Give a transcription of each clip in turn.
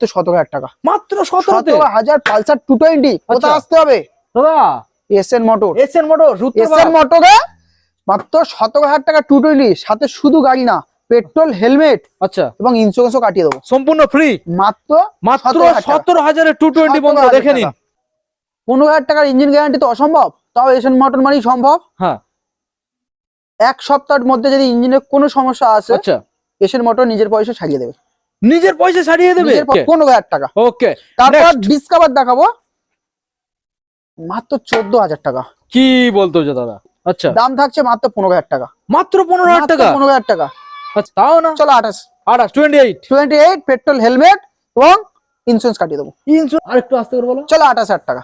মাত্র সতেরো হাজার টাকা। মাত্র সতেরো হাজার পালসার টু টোয়েন্টি কোথায় আচ্ছা। আসতে হবে? দাদা? S N motor. S N motor S N মোটরে মাত্র সতেরো হাজার টাকা টু টোয়েন্টি সাথে শুধু গাড়ি না পেট্রোল হেলমেট আচ্ছা। এবং ইন্স্যুরেন্সও কাটিয়ে দেবো। সম্পূর্ণ ফ্রি মাত্র মাত্র সতেরো হাজারের টু টোয়েন্টি বন্ধু 17,000 দেখে নিন। পনেরো হাজার টাকার ইঞ্জিন গ্যারান্টি তো অসম্ভব তাও এসএন মোটর মানেই সম্ভব। হ্যাঁ। এক সপ্তাহের মধ্যে যদি ইঞ্জিনের কোনো সমস্যা আসে আচ্ছা। এসএন মোটর নিজের পয়সা ছাড়িয়ে দেবে। নিজের পয়সা ছাড়িয়ে দেবে? পনেরো হাজার টাকা। ওকে তারপর ডিসকাভার দেখাবো। মাত্র চোদ্দ হাজার টাকা। কি বলতো যে দাদা? আচ্ছা। দাম থাকছে মাত্র পনেরো হাজার টাকা। মাত্র পনেরো হাজার টাকা? পনেরো হাজার টাকা। আচ্ছা তাও না? চলো আঠাশ। আঠাশ twenty eight twenty eight petrol helmet এবং ইন্স্যুরেন্স কাটিয়ে দেবো। ইন্স্যুরেন্স আর একটু আসতে করে বলো। চলো আঠাশ হাজার টাকা।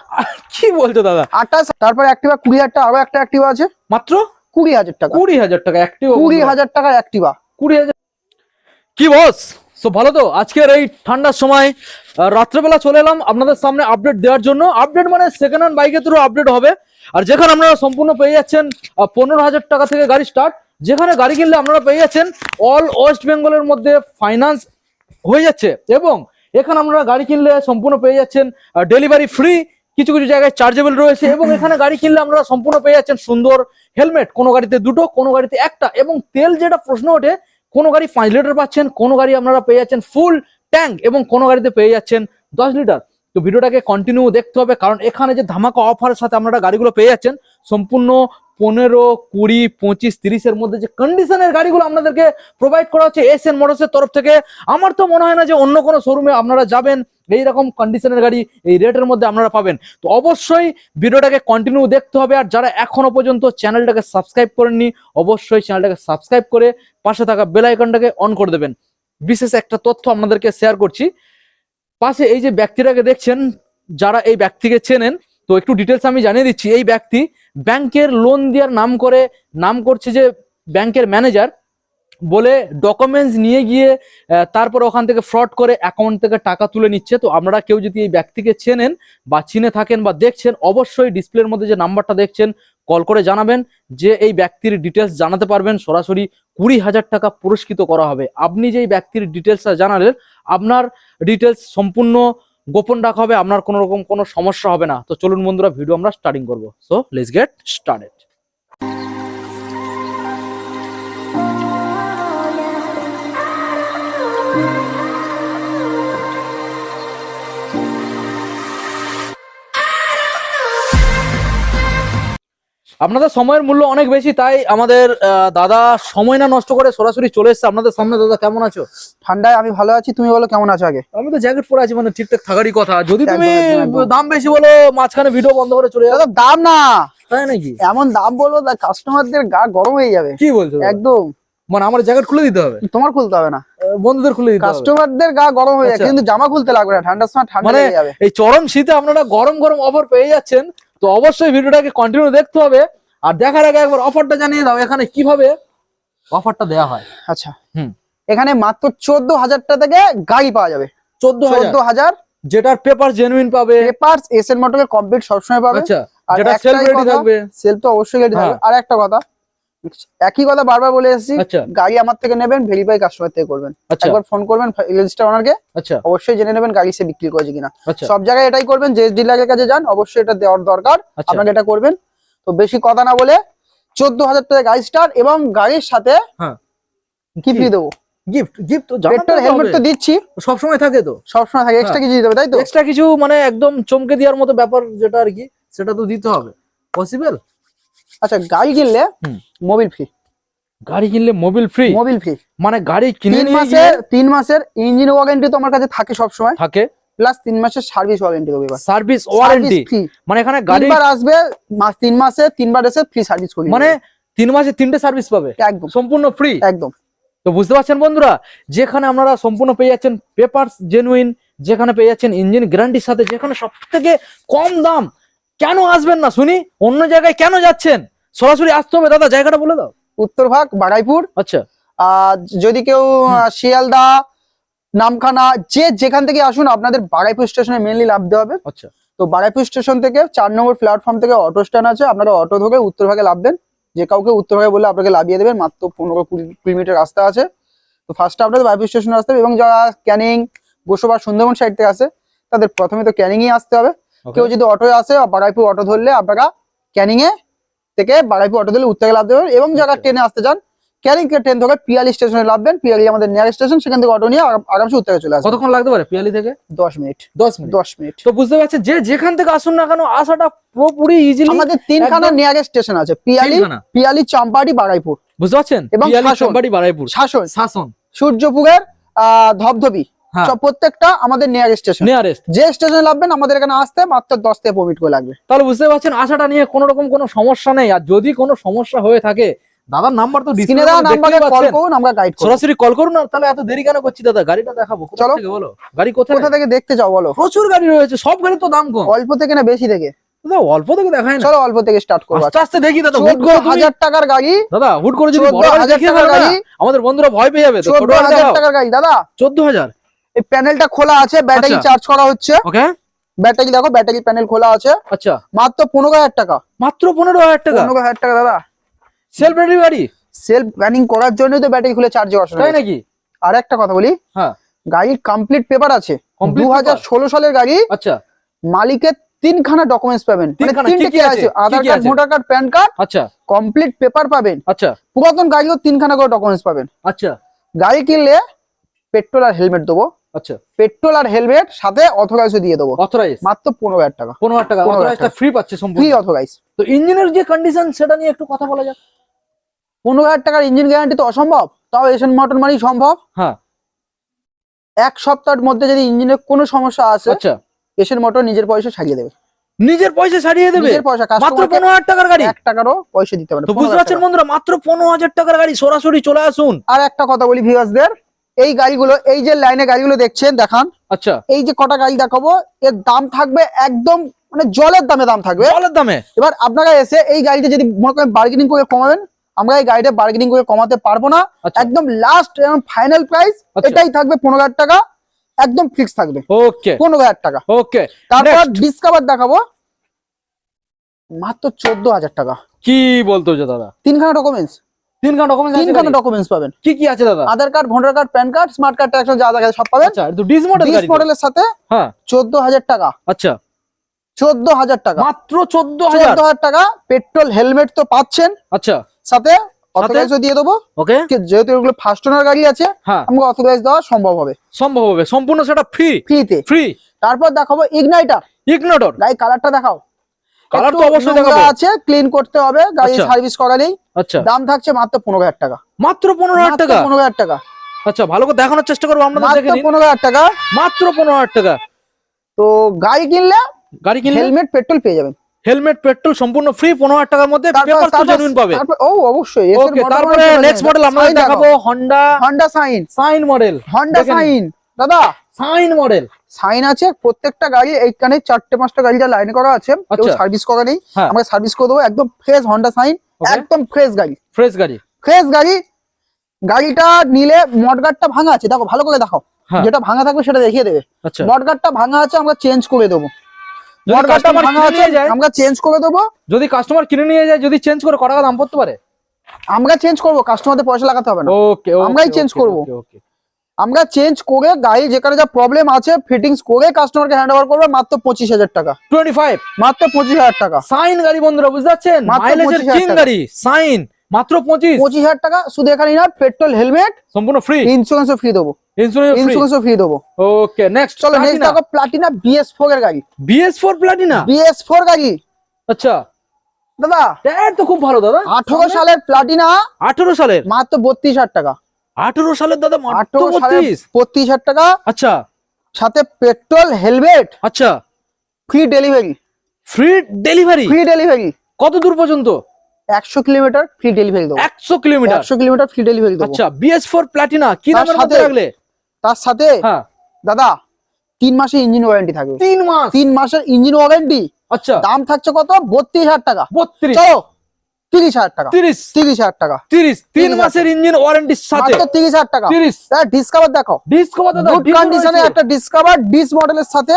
কি বলছো দাদা? আঠাশ তারপর অ্যাক্টিভা কুড়ি হাজার টাকা আরও একটা অ্যাক্টিভা আছে। মাত্র? কুড়ি হাজার টাকা। কুড়ি হাজার টাকা একটিভ কুড়ি হাজার টাকার অ্যাক্টিভা কুড়ি হাজার কি বস? সো ভালো তো? আজকের এই ঠান্ডার সময় রাত্রেবেলা চলে এলাম আপনাদের সামনে আপডেট দেওয়ার জন্য। আপডেট মানে সেকেন্ড হ্যান্ড বাইকের থ্রু আপডেট হবে। আর যেখানে আপনারা সম্পূর্ণ পেয়ে যাচ্ছেন পনেরো হাজার টাকা থেকে গাড়ি স্টার্ট যেখানে গাড়ি কিনলে আপনারা পেয়ে যাচ্ছেন অল ওয়েস্ট বেঙ্গলের মধ্যে ফাইন্যান্স হয়ে যাচ্ছে। এবং এখানে আপনারা গাড়ি কিনলে সম্পূর্ণ পেয়ে যাচ্ছেন ডেলিভারি ফ্রি কিছু কিছু জায়গায় চার্জেবল রয়েছে। এবং এখানে গাড়ি কিনলে আপনারা সম্পূর্ণ পেয়ে যাচ্ছেন সুন্দর হেলমেট কোনো গাড়িতে দুটো, কোনো গাড়িতে একটা। এবং তেল যেটা প্রশ্ন ওঠে কোনো গাড়ি পাঁচ লিটার পাচ্ছেন, কোনো গাড়ি আপনারা পেয়ে যাচ্ছেন ফুল ট্যাঙ্ক এবং কোনো গাড়িতে পেয়ে যাচ্ছেন দশ লিটার। তো ভিডিওটাকে কন্টিনিউ দেখতে হবে, কারণ এখানে যে ধামাকা অফারের সাথে আপনারা গাড়িগুলো পেয়ে যাচ্ছেন, সম্পূর্ণ পনেরো, কুড়ি, পঁচিশ, তিরিশের মধ্যে যে কন্ডিশনের গাড়িগুলো আপনাদেরকে প্রোভাইড করা হচ্ছে এস এন মোটরসের তরফ থেকে। আমার তো মনে হয় না যে অন্য কোনো শোরুমে আপনারা যাবেন। এইরকম কন্ডিশনের গাড়ি এই রেটের মধ্যে আপনারা পাবেন। তো অবশ্যই ভিডিওটাকে কন্টিনিউ দেখতে হবে। আর যারা এখনও পর্যন্ত চ্যানেলটাকে সাবস্ক্রাইব করেননি, অবশ্যই চ্যানেলটাকে সাবস্ক্রাইব করে পাশে থাকা বেল আইকনটাকে অন করে দেবেন। বিশেষ একটা তথ্য আপনাদেরকে শেয়ার করছি। পাশে এই যে ব্যক্তিটাকে দেখছেন, যারা এই ব্যক্তিকে চেনেন, তো একটু ডিটেলস আমি জানিয়ে দিচ্ছি। এই ব্যক্তি ব্যাংকের লোন দেওয়ার নাম করে, নাম করছে যে ব্যাংকের ম্যানেজার বলে ডকুমেন্টস নিয়ে গিয়ে তারপর ওখান থেকে ফ্রড করে অ্যাকাউন্ট থেকে টাকা তুলে নিচ্ছে। তো আপনারা কেউ যদি এই ব্যক্তিকে চেনেন বা চিনে থাকেন বা দেখছেন, অবশ্যই ডিসপ্লের মধ্যে যে নাম্বারটা দেখছেন কল করে জানাবেন যে এই ব্যক্তির ডিটেলস জানাতে পারবেন। সরাসরি কুড়ি হাজার টাকা পুরস্কৃত করা হবে। আপনি যে এই ব্যক্তির ডিটেলসটা জানালেন, আপনার ডিটেলস সম্পূর্ণ গোপন রাখা হবে, আপনার কোনো রকম কোনো সমস্যা হবে না। তো চলুন বন্ধুরা ভিডিও আমরা স্টার্টিং করব। সো লেটস গেট স্টার্টেড আপনাদের সময়ের মূল্য অনেক বেশি তাই আমাদের দাদা সময় না নষ্ট করে সরাসরি চলে এসছে। আপনাদের সামনে দাদা কেমন আছো? ঠান্ডায় আমি ভালো আছি তুমি বলো কেমন আছো আগে? আমি তো জ্যাকেট পরে আছি মানে ঠিকঠাক থাকারই কথা। যদি তুমি। দাম বেশি বলো মাঝখানে ভিডিও বন্ধ করে চলে যাবে দাম না। তাই নাকি? এমন দাম বলব কাস্টমারদের গা গরম হয়ে যাবে। কি বলছো একদম। মানে আমার জ্যাকেট খুলে দিতে হবে? তোমার খুলতে হবে না। বন্ধুদের খুলে দিতে হবে। কাস্টমারদের গা গরম হয়ে যাবে আচ্ছা। কিন্তু জামা খুলতে লাগবে না ঠান্ডার সময় ঠান্ডা মানে- লেগে যাবে। এই চরম শীতে আপনারা গরম গরম অফার পেয়ে যাচ্ছেন। তো অবশ্যই ভিডিওটাকে কন্টিনিউ দেখতে হবে। আর দেখার আগে একবার অফারটা জানিয়ে দাও এখানে কীভাবে অফারটা দেওয়া হয়। আচ্ছা। হুম। এখানে মাত্র চোদ্দ হাজার টাকা থেকে গাড়ি পাওয়া যাবে। চোদ্দ চোদ্দ হাজার। যেটার পেপার জেনুইন পাবে। পেপার এস এর মোটরকে কমপ্লিট সবসময় পাবে। আচ্ছা আর যেটা সেলফ রেডি থাকবে। সেল তো অবশ্যই রেডি থাকবে। হ্যাঁ। আর একটা কথা একই কথা বারবার বলে এসেছি আচ্ছা। গাড়ি আমার থেকে নেবেন ভেরিফাই কাস্টমার থেকে করবেন। আচ্ছা। একবার ফোন করবেন রেজিস্টার ওনারকে আচ্ছা। অবশ্যই জেনে নেবেন গাড়ি সে বিক্রি করেছে কিনা। সব জায়গায় এটাই করবেন যে ডিলারের কাছে যান অবশ্যই এটা দেওয়ার দরকার আপনাকে এটা করবেন। তো বেশি কথা না বলে চোদ্দ হাজার টাকা গাড়ি স্টার্ট এবং গাড়ির সাথে হ্যাঁ। গিফট কি? দেবো। গিফট গিফট পেট্রোল হেলমেট তো দিচ্ছি। সব সময় থাকে তো। থাকে এক্সট্রা হ্যাঁ। কিছু দিতে হবে তাই তো? এক্সট্রা কিছু মানে একদম চমকে দেওয়ার মতো ব্যাপার যেটা আর কি সেটা তো দিতে হবে। পসিবল আচ্ছা গাড়ি কিনলে। মোবিল ফ্রি গাড়ি কিনলে মোবিল ফ্রি মোবিল ফ্রি মানে গাড়ি কিনে তিন মাসের তিন মাসের ইঞ্জিন ওয়ারেন্টি তো আমার কাছে থাকে সবসময়। থাকে। প্লাস তিন মাসের সার্ভিস ওয়ারেন্টি হবে এবার। সার্ভিস ওয়ারেন্টি মানে এখানে গাড়ি আসবে মাস তিন মাসে তিনবার এসে ফ্রি সার্ভিস করি মানে তিন মাসে তিনটে সার্ভিস পাবে? একদম। সম্পূর্ণ ফ্রি একদম। তো বুঝতে পারছেন বন্ধুরা যেখানে আপনারা সম্পূর্ণ পেয়ে যাচ্ছেন পেপার জেনুইন যেখানে পেয়ে যাচ্ছেন ইঞ্জিন গ্যারান্টির সাথে যেখানে সব থেকে কম দাম কেন আসবেন না শুনি? অন্য জায়গায় কেন যাচ্ছেন? সরাসরি আসতে হবে দাদা জায়গাটা বলে দাও। উত্তরভাগ বাগাইপুর। আচ্ছা। আর যদি কেউ শিয়ালদা নামখানা যে যেখান থেকে আসুন আপনাদের বাগাইপুর স্টেশনে মেনলি নামতে হবে। আচ্ছা। তো বাগাইপুর স্টেশন থেকে চার নম্বর প্ল্যাটফর্ম থেকে অটো স্ট্যান্ড আছে আপনারা অটো ধরে উত্তরভাগে লাভবেন যে কাউকে উত্তরভাগে বলে আপনাকে লাভিয়ে দেবেন মাত্র পনেরো কুড়ি কুড়ি মিটার রাস্তা আছে। তো ফার্স্টে আপনাদের বাগাইপুর স্টেশনে আসতে হবে এবং যারা ক্যানিং গোসবা সুন্দরবন সাইড থেকে আসে তাদের প্রথমে তো ক্যানিংই আসতে হবে. কেউ যদি অটোয় আসে বারাইপুর অটো ধরলে আপনারা ক্যানিং এ থেকে বারাইপুর অটো ধরলে উত্তরে লাভ দেবেন এবং যারা ট্রেনে আসতে চান ক্যানিং থেকে ট্রেন ধরে পিয়ালি স্টেশনে লাভবেন পিয়ালি আমাদের নিয়ার স্টেশন সেখান থেকে অটো নিয়ে আরাম- আরামসে উত্তরে চলে আসবে কতক্ষণ লাগতে পারে পিয়ালি থেকে? দশ মিনিট। দশ মিনিট? দশ মিনিট। তো বুঝতে পারছেন যে যেখান থেকে আসুন না কেন আসাটা পুরোপুরি ইজিলি আমাদের তিনখানা নিয়ারেস্ট স্টেশন আছে পিয়ালি পিয়ালি চাম্পাটি বারাইপুর বুঝতে পারছেন? এবং শাসন। বারাইপুর শাসন। শাসন। সূর্যপুরের আহ, ধবধবি। প্রত্যেকটা আমাদের নিয়ারেস্ট স্টেশন নিয়ারেস্ট যে স্টেশনে আমাদের এখানে আসতে মাত্র দশ থেকে পনেরো মিনিট করে লাগবে। তাহলে বুঝতে পারছেন আশাটা নিয়ে কোনো রকম কোনো সমস্যা নেই। আর যদি কোনো সমস্যা হয়ে থাকে দাদার নাম্বার তো স্ক্রিনে দেওয়া নাম্বারে কল করুন আমরা গাইড করব। সরাসরি কল করুন না তাহলে এত দেরি কেন করছি দাদা? গাড়িটা দেখাবো চলো। বলো? গাড়ি কোথায় কোথা থেকে দেখতে বলো। প্রচুর গাড়ি রয়েছে সব গাড়ি তো দাম কম। অল্প থেকে না বেশি থেকে? দাদা অল্প থেকে দেখায় না। চলো অল্প থেকে স্টার্ট করব। আস্তে আস্তে দেখি দাদা হুট করে টাকার গাড়ি। দাদা হুট করে যদি বড় গাড়ি দেখিয়ে আমাদের বন্ধুরা ভয় পেয়ে যাবে তো ছোট চোদ্দ গাড়ি হাজার দেখাও। টাকার গাড়ি দাদা। চোদ্দ হাজার? এই প্যানেলটা খোলা আছে ব্যাটারি আচ্ছা। চার্জ করা হচ্ছে। ওকে। ব্যাটারি দেখো ব্যাটারি প্যানেল খোলা আছে। আচ্ছা। মাত্র পনেরো হাজার টাকা। মাত্র পনেরো হাজার টাকা? পনেরো হাজার টাকা দাদা। সেলফ ব্যাটারি গাড়ি? সেলফ প্ল্যানিং করার জন্যই তো ব্যাটারি খুলে চার্জ বসানো তাই নাকি? আর একটা কথা বলি হ্যাঁ। গাড়ির কমপ্লিট পেপার আছে। দু হাজার ষোলো সালের গাড়ি আচ্ছা। মালিকের তিনখানা ডকুমেন্টস পাবেন। মানে তিনখানা? তিনটে কি কি কি আছে? Aadhaar card? Voter card PAN card আচ্ছা। কমপ্লিট পেপার পাবেন। আচ্ছা। পুরাতন গাড়িও তিনখানা করে ডকুমেন্টস পাবেন। আচ্ছা। গাড়ি কিনলে পেট্রোল আর হেলমেট দেবো। আচ্ছা পেট্রোল আর হেলমেট সাথে অথরাইজও দিয়ে দেবো। অথরাইজ মাত্র পনেরো হাজার টাকা। পনেরো হাজার টাকা। অথরাইজটা ফ্রি পাচ্ছে ফ্রি অথরাইজ তো ইঞ্জিনের যে কন্ডিশন সেটা নিয়ে একটু কথা বলা যাক। পনেরো হাজার টাকার ইঞ্জিন গ্যারান্টি তো অসম্ভব তাও এশিয়ান মোটর মানেই সম্ভব। হ্যাঁ। এক সপ্তাহের মধ্যে যদি ইঞ্জিনের কোনো সমস্যা আসে আচ্ছা। এশিয়ান মোটর নিজের পয়সা সারিয়ে দেবে। নিজের পয়সা ছাড়িয়ে দেবে? নিজের পয়সা মাত্র পনেরো হাজার টাকার গাড়ি? এক টাকারও পয়সা দিতে পারে। বুঝতে পারছেন বন্ধুরা মাত্র পনেরো হাজার টাকার গাড়ি সরাসরি চলে আসুন। আর একটা কথা বলি ভিউয়ার্সদের এই গাড়িগুলো এই যে লাইনে গাড়িগুলো দেখছেন দেখান। আচ্ছা। এই যে কটা গাড়ি দেখাবো এর দাম থাকবে একদম মানে জলের দামে দাম থাকবে। জলের দামে? এবার আপনারা এসে এই গাড়িটা যদি মনে করেন বার্গেনিং করে কমাবেন আমরা এই গাড়িটা বার্গেনিং করে কমাতে পারব না। আচ্ছা। একদম লাস্ট এবং ফাইনাল প্রাইস আচ্ছা। এটাই থাকবে পনেরো হাজার টাকা একদম ফিক্স থাকবে। ওকে পনেরো হাজার টাকা। ওকে তারপর. ডিসকাভার দেখাবো। মাত্র চোদ্দ হাজার টাকা। কি বলতো দাদা? তিনখানা ডকুমেন্টস তিনখানা ডকুমেন্ট তিনখানা ডকুমেন্টস পাবেন। কি কি আছে দাদা? Aadhaar card voter card PAN card smart card traction যা দেখা সব পাবেন। আচ্ছা তো ডিস মডেল ডিস মডেলের সাথে হ্যাঁ। টাকা। আচ্ছা। টাকা। মাত্র চোদ্দ হাজার? চোদ্দ হাজার টাকা পেট্রোল হেলমেট তো পাচ্ছেন। আচ্ছা। সাথে দিয়ে দেবো। ওকে। যেহেতু এগুলো ফার্স্ট ওনার গাড়ি আছে হ্যাঁ। আমাকে অথরাইজ দেওয়া সম্ভব হবে। সম্ভব হবে। সম্পূর্ণ সেটা ফ্রি ফ্রিতে ফ্রি তারপর দেখাবো ইগনাইটার ইগনোটর গাড়ি কালারটা দেখাও। কালার তো অবশ্যই দেখাবো। আছে ক্লিন করতে হবে গাড়ি আচ্ছা। সার্ভিস করা নেই আচ্ছা। দাম থাকছে মাত্র পনেরো হাজার টাকা। মাত্র পনেরো হাজার মাত্র টাকা? পনেরো হাজার টাকা। আচ্ছা ভালো করে দেখানোর চেষ্টা করব আপনাদের দেখে নিন। পনেরো হাজার টাকা। মাত্র পনেরো হাজার টাকা। তো গাড়ি কিনলে গাড়ি কিনলে? হেলমেট পেট্রোল পেয়ে যাবেন। হেলমেট পেট্রোল সম্পূর্ণ ফ্রি পনেরো হাজার টাকার মধ্যে পেপার তো জেনুইন পাবে। ও অবশ্যই। ওকে তারপরে নেক্সট মডেল আমরা দেখাবো Honda Honda Shine Shine model Honda দেখে সাইন দাদা। সাইন মডেল সাইন আছে প্রত্যেকটা গাড়ি এইখানে চারটে পাঁচটা গাড়ি যা লাইন করা আছে কেউ আচ্ছা। সার্ভিস করা নেই হ্যাঁ। আমরা সার্ভিস করে দেবো। একদম ফ্রেশ হন্ডা সাইন একদম ফ্রেশ গাড়ি। ফ্রেশ গাড়ি? ফ্রেশ গাড়ি গাড়িটা নিলে মডগার্ডটা ভাঙা আছে। দেখো ভালো করে দেখো হ্যাঁ। যেটা ভাঙা থাকবে সেটা দেখিয়ে দেবে। আচ্ছা। মডগার্ডটা ভাঙা আছে আমরা চেঞ্জ করে দেবো। যদি মডগার্ডটা ভাঙা আছে আমরা চেঞ্জ করে দেবো। যদি কাস্টমার কিনে নিয়ে যায় যদি চেঞ্জ করে কত টাকা দাম পড়তে পারে? আমরা চেঞ্জ করব কাস্টমারদের পয়সা লাগাতে হবে না। ওকে আমরাই change করব। আমরা চেঞ্জ করে গাড়ি যেখানে যা প্রবলেম আছে ফিটিংস করে কাস্টমারকে হ্যান্ড ওভার করবে মাত্র পঁচিশ হাজার টাকা। টোয়েন্টি ফাইভ মাত্র পঁচিশ হাজার টাকা। সাইন গাড়ি বন্ধুরা বুঝতে পারছেন? মাত্র মাইলেজের 25,000 কিং টাকা। গাড়ি সাইন মাত্র পঁচিশ। পঁচিশ হাজার টাকা শুধু এখানে না পেট্রোল হেলমেট সম্পূর্ণ ফ্রি ইন্স্যুরেন্সও ফ্রি দেবো। ইন্স্যুরেন্স ফ্রি ইন্স্যুরেন্সও ফ্রি দেবো। ওকে নেক্সট চলো নেক্সট দেখো প্লাটিনা বিএস ফোর এর গাড়ি। BS four Platina BS four গাড়ি। আচ্ছা। দাদা টায়ার তো খুব ভালো দাদা। আঠারো সালের প্লাটিনা আঠারো সালের? মাত্র বত্রিশ হাজার টাকা। আঠারো সালের দাদা আঠারো হাজার টাকা। আচ্ছা। সাথে পেট্রোল হেলমেট আচ্ছা। Free delivery free delivery free delivery কত দূর পর্যন্ত? একশো কিলোমিটার ফ্রি ডেলিভারি দেবো। একশো কিলোমিটার? একশো কিলোমিটার ফ্রি ডেলিভারি দেবো। আচ্ছা বিএস ফোর প্লাটিনা কি দামের সাথে- রাখলে? তার সাথে হ্যাঁ। দাদা তিন মাসের ইঞ্জিন ওয়ারেন্টি থাকবে। তিন মাস? তিন মাসের ইঞ্জিন ওয়ারেন্টি আচ্ছা। দাম থাকছে কত? বত্রিশ হাজার টাকা। বত্রিশ। চলো। তিরিশ হাজার টাকা। তিরিশ। তিরিশ হাজার টাকা। তিরিশ। তিন মাসের ইঞ্জিন ওয়ারেন্টির সাথে। তিরিশ হাজার টাকা। তিরিশ। ডিসকাভার দেখো। ডিসকভার গুড কন্ডিশনে একটা ডিসকাভার ডিস মডেলের সাথে।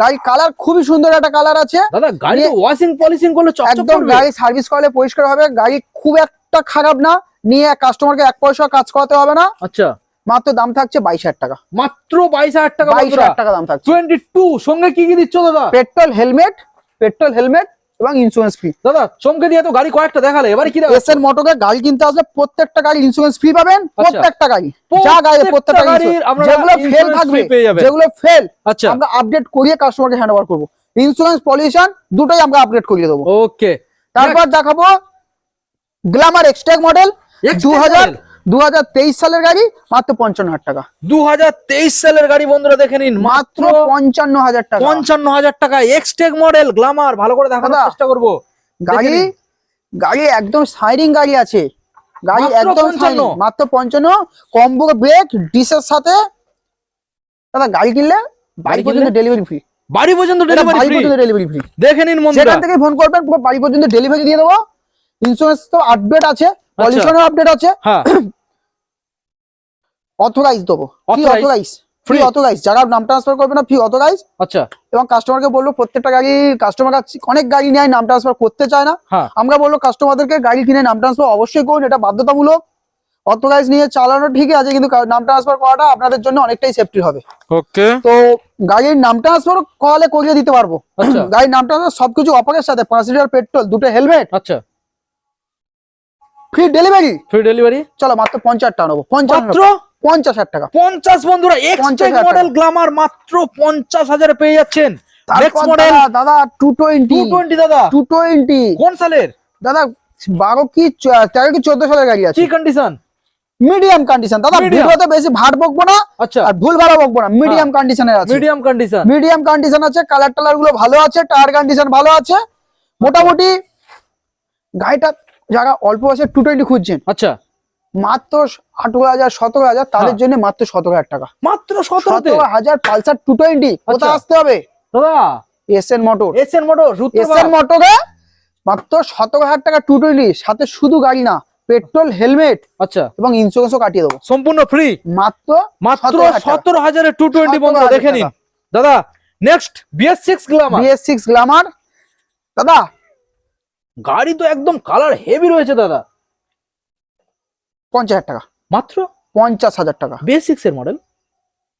গাড়ি কালার খুবই সুন্দর একটা কালার আছে। দাদা গাড়ি ওয়াশিং পলিশিং করলে একদম গাড়ি সার্ভিস করলে পরিষ্কার হবে। গাড়ি খুব একটা খারাপ না। নিয়ে কাস্টমারকে এক পয়সা কাজ করাতে হবে না। আচ্ছা। মাত্র দাম থাকছে বাইশ হাজার টাকা। মাত্র বাইশ হাজার টাকা বাইশ হাজার টাকা দাম থাকছে। টোয়েন্টি টু সঙ্গে কি কি দিচ্ছ দাদা? পেট্রোল হেলমেট পেট্রোল হেলমেট এবং ইন্স্যুরেন্স ফ্রি দাদা চমকে দিয়ে তো গাড়ি কয়েকটা দেখালে এবারে কি এস এন মোটরে গাড়ি কিনতে আসলে প্রত্যেকটা গাড়ি ইন্স্যুরেন্স ফ্রি পাবেন প্রত্যেকটা গাড়ি। যা গাড়ি প্রত্যেকটা গাড়ি যেগুলো ফেল থাকবে যেগুলো ফেল আচ্ছা। আমরা আপডেট করিয়ে কাস্টমারকে হ্যান্ড ওভার করব। ইন্স্যুরেন্স পলিউশন দুটোই আমরা আপডেট করিয়ে দেবো। ওকে তারপর দেখাবো গ্ল্যামার এক্সট্যাক মডেল দু হাজার দু হাজার তেইশ সালের গাড়ি মাত্র পঞ্চান্ন হাজার টাকা। দু হাজার তেইশ সালের গাড়ি বন্ধুরা দেখে নিন মাত্র পঞ্চান্ন হাজার টাকা। পঞ্চান্ন হাজার টাকা এক্সটেক মডেল গ্লামার ভালো করে দেখানোর চেষ্টা করব। গাড়ি গাড়ি একদম সাইডিং গাড়ি আছে। গাড়ি একদম 55 মাত্র পঞ্চান্ন। কম্বো ব্রেক ডিসের সাথে। দাদা গাড়ি কিনলে বাড়ি পর্যন্ত ডেলিভারি ফ্রি বাড়ি পর্যন্ত ডেলিভারি ফ্রি দেখে নিন সেখান থেকে ফোন করবেন পুরো বাড়ি পর্যন্ত ডেলিভারি দিয়ে দেবো। ইন্স্যুরেন্স তো আপডেট আছে পলিউশনের আপডেট আছে। হ্যাঁ। অথরাইজ দেবো। ফ্রি অথরাইজ ফ্রি অথরাইজ যারা নাম ট্রান্সফার করবে না ফ্রি অথরাইজ আচ্ছা। এবং কাস্টমারকে বলল প্রত্যেকটা গাড়ি কাস্টমার অনেক গাড়ি নেয় নাম ট্রান্সফার করতে চায় না। হ্যাঁ। আমরা বলল কাস্টমারদেরকে গাড়ি কিনে নাম ট্রান্সফার অবশ্যই করুন এটা বাধ্যতামূলক। অথরাইজ নিয়ে চালানো ঠিকই আছে কিন্তু নাম ট্রান্সফার করাটা আপনাদের জন্য অনেকটাই সেফটি হবে। ওকে তো গাড়ির নাম ট্রান্সফার করালে করিয়ে দিতে পারব। আচ্ছা। গাড়ির নাম ট্রান্সফার সবকিছু অফারের সাথে পাঁচ লিটার পেট্রোল দুটো হেলমেট। আচ্ছা। ফ্রি ডেলিভারি ফ্রি ডেলিভারি চলো মাত্র পঞ্চাশ টাকা। নেব পঞ্চাশ পঞ্চাশ হাজার টাকা। পঞ্চাশ বন্ধুরা 50,000 মডেল গ্লামার মাত্র পঞ্চাশ হাজারে পেয়ে যাচ্ছেন। দাদা, টু টোয়েন্টি টোয়েন্টি দাদা। টু টোয়েন্টি কোন সালের দাদা বারো কি তেরো কি চোদ্দ সালের গাড়ি আছে? কন্ডিশন মিডিয়াম কন্ডিশন দাদা? ভিডিওতে বেশি বকবো না আচ্ছা। আর ভুল ভালো বকবো না। মিডিয়াম আছে। মিডিয়াম কন্ডিশন মিডিয়াম কন্ডিশন আছে কালার টালারগুলো ভালো আছে টায়ার কন্ডিশন ভালো আছে। মোটামুটি গাড়িটা যারা অল্প আছে টু টোয়েন্টি খুঁজছেন আচ্ছা। মাত্র আঠারো হাজার সতেরো হাজার তাদের হ্যাঁ। জন্য মাত্র সতেরো হাজার টাকা। মাত্র সতেরো হাজার পালসার টু টোয়েন্টি কোথায় আচ্ছা। আসতে হবে? দাদা? S N motor S N motor S N মোটরে মাত্র সতেরো হাজার টাকা টু টোয়েন্টি সাথে শুধু গাড়ি না পেট্রোল হেলমেট আচ্ছা। এবং ইন্স্যুরেন্সও কাটিয়ে দেবো। সম্পূর্ণ ফ্রি মাত্র মাত্র 17,000 টাকা। সতেরো হাজারে টু টোয়েন্টি বন্ধু 17,000 দেখে নিন। দাদা next BS six Glamour BS six Glamour দাদা। গাড়ি তো একদম কালার হেভি রয়েছে দাদা। পঞ্চাশ হাজার টাকা। মাত্র? পঞ্চাশ হাজার টাকা। বিএস সিক্স এর মডেল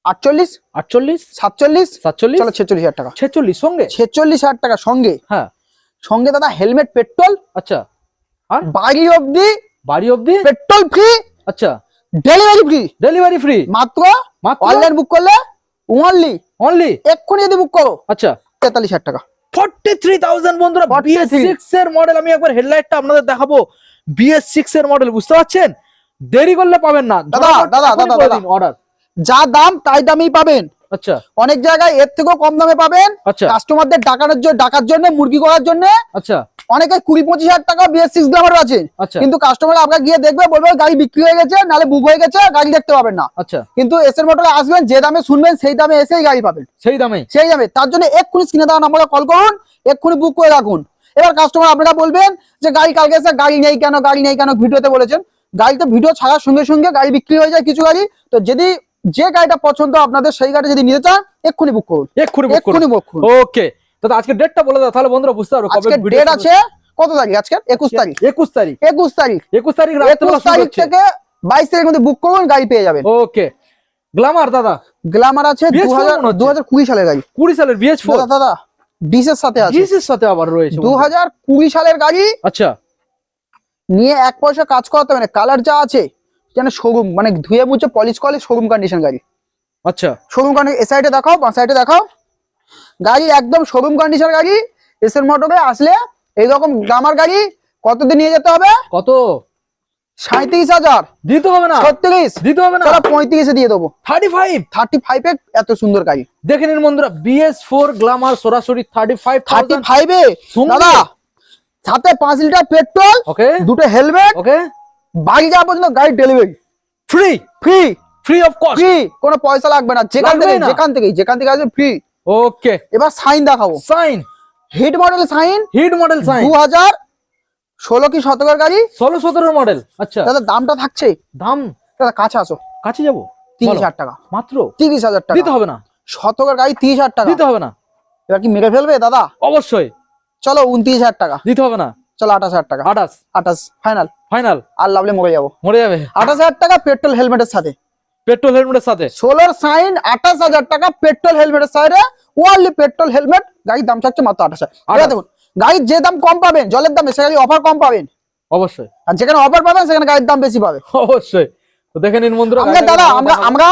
আটচল্লিশ? আটচল্লিশ? সাতচল্লিশ? সাতচল্লিশ? চলো ছেচল্লিশ হাজার টাকা। ছেচল্লিশ সঙ্গে? ছেচল্লিশ হাজার টাকা সঙ্গে। হ্যাঁ। সঙ্গে দাদা হেলমেট পেট্রোল। আচ্ছা। আর? বাড়ি অবধি। বাড়ি অবধি? পেট্রোল ফ্রি আচ্ছা। ডেলিভারি ফ্রি ডেলিভারি ফ্রি মাত্র? মাত্র? অনলাইন বুক করলে ওনলি অনলি এক্ষুনি যদি বুক করো। আচ্ছা। তেতাল্লিশ হাজার টাকা। ফর্টি থ্রি থাউজেন্ড বন্ধুরা 43 বিএস সিক্স এর মডেল আমি একবার হেডলাইটটা আপনাদের দেখাবো। বিএস সিক্স এর মডেল বুঝতে পারছেন? দেরি করলে পাবেন না। দাদা, দাদা, দাদা, দাদা। অর্ডার যা দাম তাই দামেই পাবেন। আচ্ছা। অনেক জায়গায় এর থেকেও কম দামে পাবেন। আচ্ছা। কাস্টমারদের ডাকানোর জন্য ডাকার জন্য মুরগি করার জন্য। আচ্ছা। অনেকে কুড়ি পঁচিশ হাজার টাকা বিএস সিক্স গ্রামার আছে। আচ্ছা। কিন্তু কাস্টমার আপনাকে গিয়ে দেখবে বলবে গাড়ি বিক্রি হয়ে গেছে নালে বুক হয়ে গেছে গাড়ি দেখতে পাবেন না। আচ্ছা। কিন্তু এস এর মোটরে আসবেন যে দামে শুনবেন সেই দামে এসেই গাড়ি পাবেন। সেই দামে। সেই দামে। তার জন্য এক্ষুনি স্ক্রিনে দেওয়া নাম্বারে কল করুন এক্ষুনি বুক করে রাখুন। এবার কাস্টমার আপনারা বলবেন যে গাড়ি কালকে এসে গাড়ি নেই কেন গাড়ি নেই কেন? ভিডিওতে বলেছেন। গাড়িতে ভিডিও ছাড়ার সঙ্গে সঙ্গে গাড়ি বিক্রি হয়ে যায় কিছু গাড়ি। তো যদি যে গাড়িটা পছন্দ আপনাদের সেই গাড়ি যদি নিতে চান এক্ষুনি বুক করুন। এক্ষুনি এক্ষুনি বুক করুন। ওকে। দাদা আজকে ডেটটা বলে দাও তাহলে বন্ধুরা বুঝতে পারব কবে ডেট আছে কত তারিখ? আজকে একুশ তারিখ। একুশ তারিখ। একুশ তারিখ। একুশ তারিখ একুশ তারিখ থেকে বাইশ তারিখের মধ্যে বুক করুন গাড়ি পেয়ে যাবেন। ওকে। গ্লামার দাদা। গ্ল্যামার আছে BS4 দু হাজার কুড়ি সালের গাড়ি। কুড়ি সালের বিএস দাদা দাদা ডিসের সাথে আছে। জিসের সাথে আবার রয়েছে দু হাজার কুড়ি সালের গাড়ি আচ্ছা। নিয়ে এক পয়সা কাজ করাতে হবে না। কালার যা আছে যেন শোরুম মানে ধুয়ে মুছে পলিশ করলে শোরুম কন্ডিশন গাড়ি। আচ্ছা। শোরুম কন্ডিশন এ সাইডে দেখাও বাঁ সাইডে দেখাও। গাড়ি একদম শোরুম কন্ডিশন গাড়ি এসের মোটরে আসলে এইরকম গ্রামার গাড়ি কতদিন নিয়ে যেতে হবে? কত? সাঁত্রিশ হাজার। দিতে হবে না। ছত্রিশ। দিতে হবে না। তারা পঁয়ত্রিশে দিয়ে দেবো। থার্টি ফাইভ থার্টি ফাইভে এত সুন্দর গাড়ি। দেখে নিন বন্ধুরা বিএস ফোর গ্লামার সরাসরি থার্টি ফাইভ থার্টি ফাইভে সঙ্গে? দাদা সাথে পাঁচ লিটার পেট্রোল ওকে দুটো হেলমেট ওকে বাড়ি যাওয়া পর্যন্ত গাড়ি delivery free free free of cost free কোনো পয়সা লাগবে না। যেখান থেকে যেখান থেকে যেখান থেকে আসবে ফ্রি ওকে এবার সাইন দেখাবো। Shine hit model Shine hit model Shine দু হাজার ষোলো কি সতেরোর গাড়ি? ষোলো সতেরো মডেল আচ্ছা। দাদা দামটা থাকছে? দাম? দাদা কাছে আসো। কাছে যাব? তিরিশ হাজার টাকা। মাত্র? তিরিশ হাজার টাকা। দিতে হবে না। শতকের গাড়ি তিরিশ হাজার টাকা। দিতে হবে না। এবার কি মেরে ফেলবে দাদা? অবশ্যই। চলো উনত্রিশ হাজার টাকা। দিতে হবে না? চলো আঠাশ হাজার টাকা। আঠাশ? আঠাশ ফাইনাল ফাইনাল আর লাভলে মরে যাব। মরে যাবে? আঠাশ হাজার টাকা পেট্রোল হেলমেটের সাথে। পেট্রোল হেলমেটের সাথে? ষোলোর সাইন আঠাশ হাজার টাকা পেট্রোল হেলমেটের সাইডে ওয়ানলি পেট্রোল হেলমেট গাড়ির দাম চাচ্ছে মাত্র আঠাশ হাজার। দেখুন গাড়ির যে দাম কম পাবেন জলের দামে সেখানে অফার কম পাবেন। অবশ্যই। আর যেখানে অফার পাবেন সেখানে গাড়ির দাম বেশি পাবে। অবশ্যই। তো দেখে নিন বন্ধুরা আমরা দাদা আমরা আমরা